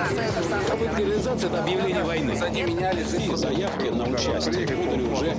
Мобилизация – это объявление войны. Они меняли И заявки на участие подали уже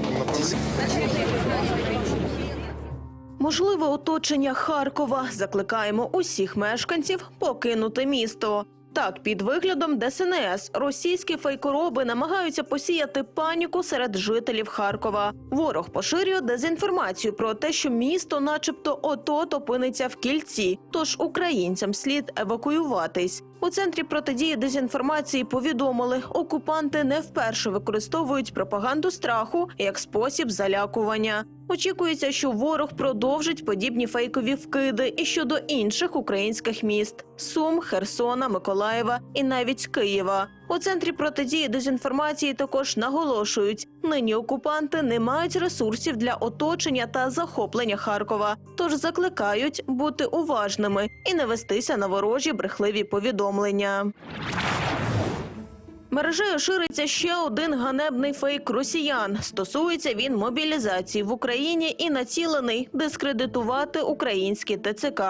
Можливе оточення Харкова. Закликаємо усіх мешканців покинути місто. Так, під виглядом ДСНС російські фейкороби намагаються посіяти паніку серед жителів Харкова. Ворог поширює дезінформацію про те, що місто, начебто, от-от опиниться в кільці. Тож українцям слід евакуюватись. У центрі протидії дезінформації повідомили, окупанти не вперше використовують пропаганду страху як спосіб залякування. Очікується, що ворог продовжить подібні фейкові вкиди і щодо інших українських міст: Сум, Херсона, Миколаєва і навіть Києва. У центрі протидії дезінформації також наголошують: нині окупанти не мають ресурсів для оточення та захоплення Харкова, тож закликають бути уважними і не вестися на ворожі брехливі повідомлення. Мережею шириться ще один ганебний фейк росіян. Стосується він мобілізації в Україні і націлений дискредитувати українські ТЦК.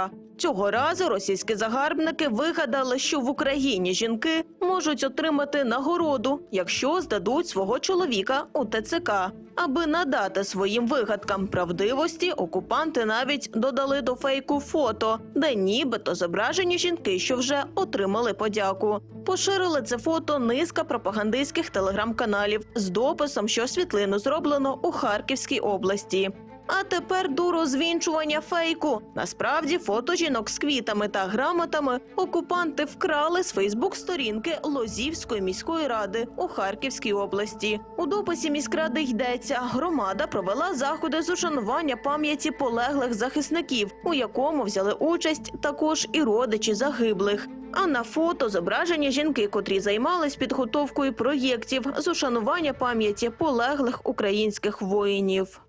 Цього разу російські загарбники вигадали, що в Україні жінки можуть отримати нагороду, якщо здадуть свого чоловіка у ТЦК. Аби надати своїм вигадкам правдивості, окупанти навіть додали до фейку фото, де нібито зображені жінки, що вже отримали подяку. Поширили це фото низка пропагандистських телеграм-каналів з дописом, що світлину зроблено у Харківській області. А тепер до розвінчування фейку. Насправді фото жінок з квітами та грамотами окупанти вкрали з Фейсбук-сторінки Лозівської міської ради у Харківській області. У дописі міськради йдеться, громада провела заходи з ушанування пам'яті полеглих захисників, у якому взяли участь також і родичі загиблих. А на фото зображені жінки, котрі займались підготовкою проєктів з ушанування пам'яті полеглих українських воїнів.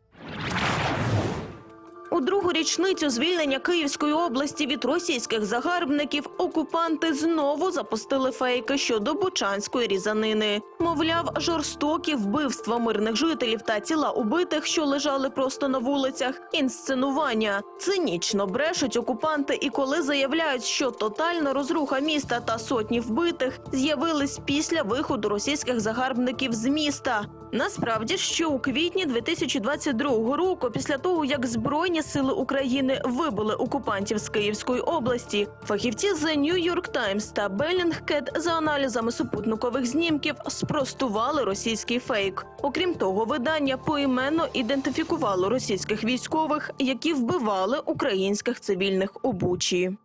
У другу річницю звільнення Київської області від російських загарбників окупанти знову запустили фейки щодо бучанської різанини. Мовляв, жорстокі вбивства мирних жителів та тіла убитих, що лежали просто на вулицях, інсценування. Цинічно брешуть окупанти, і коли заявляють, що тотальна розруха міста та сотні вбитих з'явились після виходу російських загарбників з міста. Насправді що у квітні 2022 року, після того як збройні сили України вибили окупантів з Київської області, фахівці з New York Times та Bellingcat за аналізами супутникових знімків спростували російський фейк. Окрім того, видання поіменно ідентифікувало російських військових, які вбивали українських цивільних у Бучі.